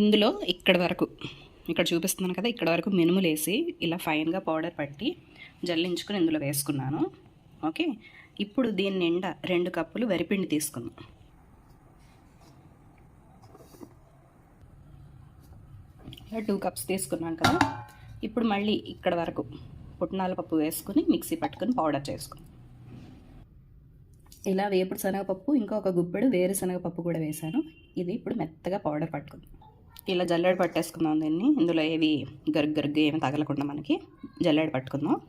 ఇందులో ఇక్కడ వరకు ఇక్కడ చూపిస్తున్నాను కదా ఇక్కడ వరకు మినుములు వేసి ఇలా ఫైన్గా పౌడర్ పట్టి జల్లించుకుని ఇందులో వేసుకున్నాను. ఓకే? ఇప్పుడు దీని నిండా రెండు కప్పులు వరిపిండి తీసుకుందాం. టూ కప్స్ తీసుకున్నాం కదా. ఇప్పుడు మళ్ళీ ఇక్కడ వరకు పుట్నాల పప్పు వేసుకుని మిక్సీ పట్టుకుని పౌడర్ చేసుకుని ఇలా వేపుడు శనగపప్పు ఇంకొక గుప్పెడు వేరుశనగపప్పు కూడా వేశాను. ఇది ఇప్పుడు మెత్తగా పౌడర్ పట్టుకుంది. ఇలా జల్లెడ పట్టేసుకుందాం దీన్ని. ఇందులో ఏవి గరుగు గరుగు ఏమి తగలకుండా మనకి జల్లెడ పట్టుకుందాం.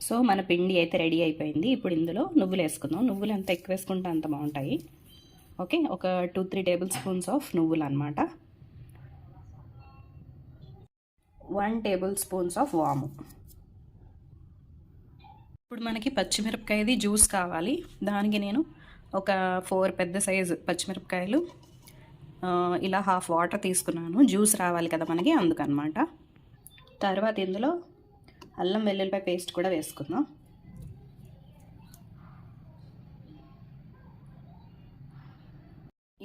సో మన పిండి అయితే రెడీ అయిపోయింది. ఇప్పుడు ఇందులో నువ్వులు వేసుకుందాం. నువ్వులు ఎంత ఎక్కువ వేసుకుంటే అంత బాగుంటాయి. ఓకే? ఒక two three tablespoons of నువ్వులు అనమాట వన్ టేబుల్ స్పూన్స్ ఆఫ్ వాము. ఇప్పుడు మనకి పచ్చిమిరపకాయది జ్యూస్ కావాలి. దానికి నేను ఒక ఫోర్ పెద్ద సైజు పచ్చిమిరపకాయలు ఇలా హాఫ్ వాటర్ తీసుకున్నాను. జ్యూస్ రావాలి కదా మనకి అందుకనమాట. తర్వాత ఇందులో అల్లం వెల్లుల్లిపాయ పేస్ట్ కూడా వేసుకుందాం.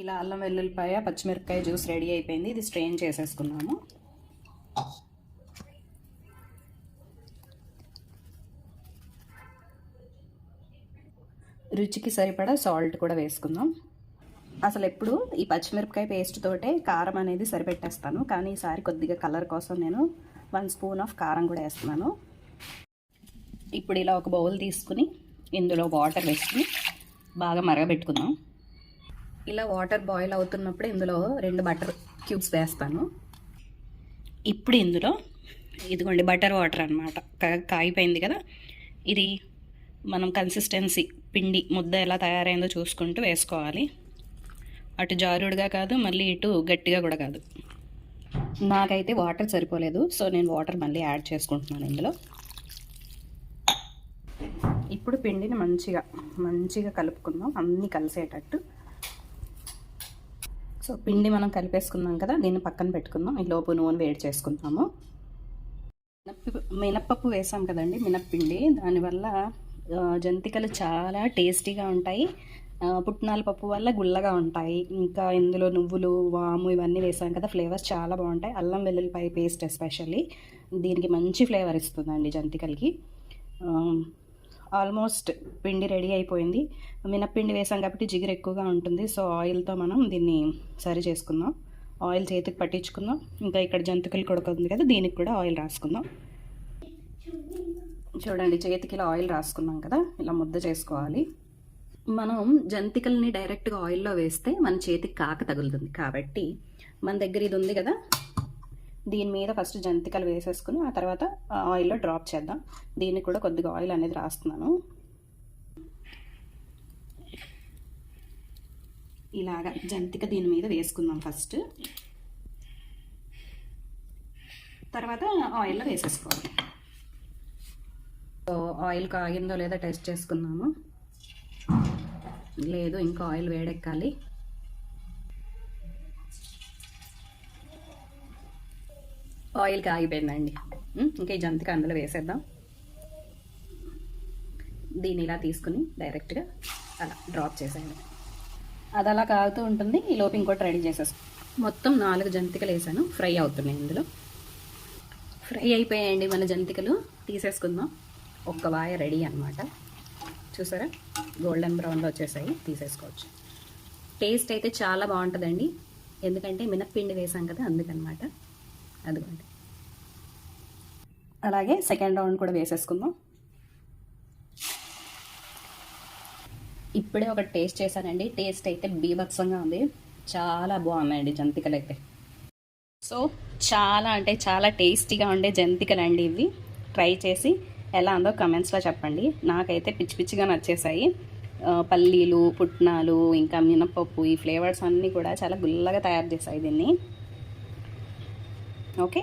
ఇలా అల్లం వెల్లుల్లిపాయ పచ్చిమిరపకాయ జ్యూస్ రెడీ అయిపోయింది. ఇది స్ట్రెయిన్ చేసేసుకున్నాము. రుచికి సరిపడా సాల్ట్ కూడా వేసుకుందాం. అసలు ఎప్పుడు ఈ పచ్చిమిరపకాయ పేస్ట్ తోటే కారం అనేది సరిపెట్టేస్తాను. కానీ ఈసారి కొద్దిగా కలర్ కోసం నేను వన్ స్పూన్ ఆఫ్ కారం కూడా వేస్తున్నాను. ఇప్పుడు ఇలా ఒక బౌల్ తీసుకుని ఇందులో వాటర్ వేసుకుని బాగా మరగబెట్టుకుందాం. ఇలా వాటర్ బాయిల్ అవుతున్నప్పుడు ఇందులో రెండు బటర్ క్యూబ్స్ వేస్తాను. ఇప్పుడు ఇందులో ఇదిగోండి బటర్ వాటర్ అనమాట కాగిపోయింది కదా? ఇది మనం కన్సిస్టెన్సీ పిండి ముద్ద ఎలా తయారైందో చూసుకుంటూ వేసుకోవాలి. అటు జారుడుగా కాదు మళ్ళీ ఇటు గట్టిగా కూడా కాదు. నాకైతే వాటర్ సరిపోలేదు సో నేను వాటర్ మళ్ళీ యాడ్ చేసుకుంటున్నాను ఇందులో. ఇప్పుడు పిండిని మంచిగా మంచిగా కలుపుకుందాం అన్నీ కలిసేటట్టు. సో పిండి మనం కలిపేసుకున్నాం కదా దీన్ని పక్కన పెట్టుకుందాం ఈ లోపు నూనె వేడి చేసుకుందాము మినప్పప్పు వేసాం కదండి మినప్పిండి దానివల్ల జంతికలు చాలా టేస్టీగా ఉంటాయి. పుట్నాల పప్పు వల్ల గుల్లగా ఉంటాయి. ఇంకా ఇందులో నువ్వులు వాము ఇవన్నీ వేసాం కదా ఫ్లేవర్స్ చాలా బాగుంటాయి. అల్లం వెల్లుల్లిపాయ పేస్ట్ ఎస్పెషల్లీ. దీనికి మంచి ఫ్లేవర్ ఇస్తుందండి జంతికలకి. ఆల్మోస్ట్ పిండి రెడీ అయిపోయింది. మినప్పిండి వేసాం కాబట్టి జిగురు ఎక్కువగా ఉంటుంది. సో ఆయిల్తో మనం దీన్ని సరి చేసుకుందాం. ఆయిల్ చేతికి పట్టించుకుందాం. ఇంకా ఇక్కడ జంతికలు కొడుకుంది కదా దీనికి కూడా ఆయిల్ రాసుకుందాం. చూడండి చేతికి ఇలా ఆయిల్ రాసుకున్నాం కదా ఇలా ముద్ద చేసుకోవాలి. మనం జంతికల్ని డైరెక్ట్గా ఆయిల్లో వేస్తే మన చేతికి కాక తగులుతుంది. కాబట్టి మన దగ్గర ఇది ఉంది కదా దీని మీద ఫస్ట్ జంతికలు వేసేసుకుని ఆ తర్వాత ఆయిల్లో డ్రాప్ చేద్దాం. దీనికి కూడా కొద్దిగా ఆయిల్ అనేది రాస్తున్నాను. ఇలాగా జంతిక దీని మీద వేసుకుందాం ఫస్ట్. తర్వాత ఆయిల్లో వేసేసుకోవాలి. ఆయిల్ కాగిందో లేదో టెస్ట్ చేసుకుందాము. లేదు ఇంకా ఆయిల్ వేడెక్కాలి. ఆయిల్ కాగిపోయిందండి. ఇంకా ఈ జంతిక అందులో వేసేద్దాం. దీన్ని ఇలా తీసుకుని డైరెక్ట్గా అలా డ్రాప్ చేసేయండి. అది అలా కాగుతూ ఉంటుంది. ఈ లోపు ఇంకోటి రెడీ చేసేస్తాం మొత్తం నాలుగు జంతికలు వేసాను. ఫ్రై అవుతున్నాయి ఇందులో. ఫ్రై అయిపోయాయండి మన జంతికలు. తీసేసుకుందాం. ఒక్క వాయ రెడీ అనమాట చూసారా? గోల్డెన్ బ్రౌన్లో వచ్చేసాయి. తీసేసుకోవచ్చు. టేస్ట్ అయితే చాలా బాగుంటుందండి. ఎందుకంటే మినప్పిండి వేసాం కదా అందుకనమాట. అదిగోండి. అలాగే సెకండ్ రౌండ్ కూడా వేసేసుకుందాం. ఇప్పుడే ఒక టేస్ట్ చేశానండి. టేస్ట్ అయితే బీభత్సంగా ఉంది. చాలా బాగున్నాయండి జంతికలు అయితే. సో చాలా అంటే చాలా టేస్టీగా ఉండే జంతికలు అండి ఇవి. ట్రై చేసి ఎలా ఉందో కమెంట్స్లో చెప్పండి. నాకైతే పిచ్చి పిచ్చిగా నచ్చేసాయి పల్లీలు పుట్నాలు ఇంకా మినపప్పు ఈ ఫ్లేవర్స్ అన్నీ కూడా చాలా గుల్లగా తయారు చేశాయి దీన్ని. ఓకే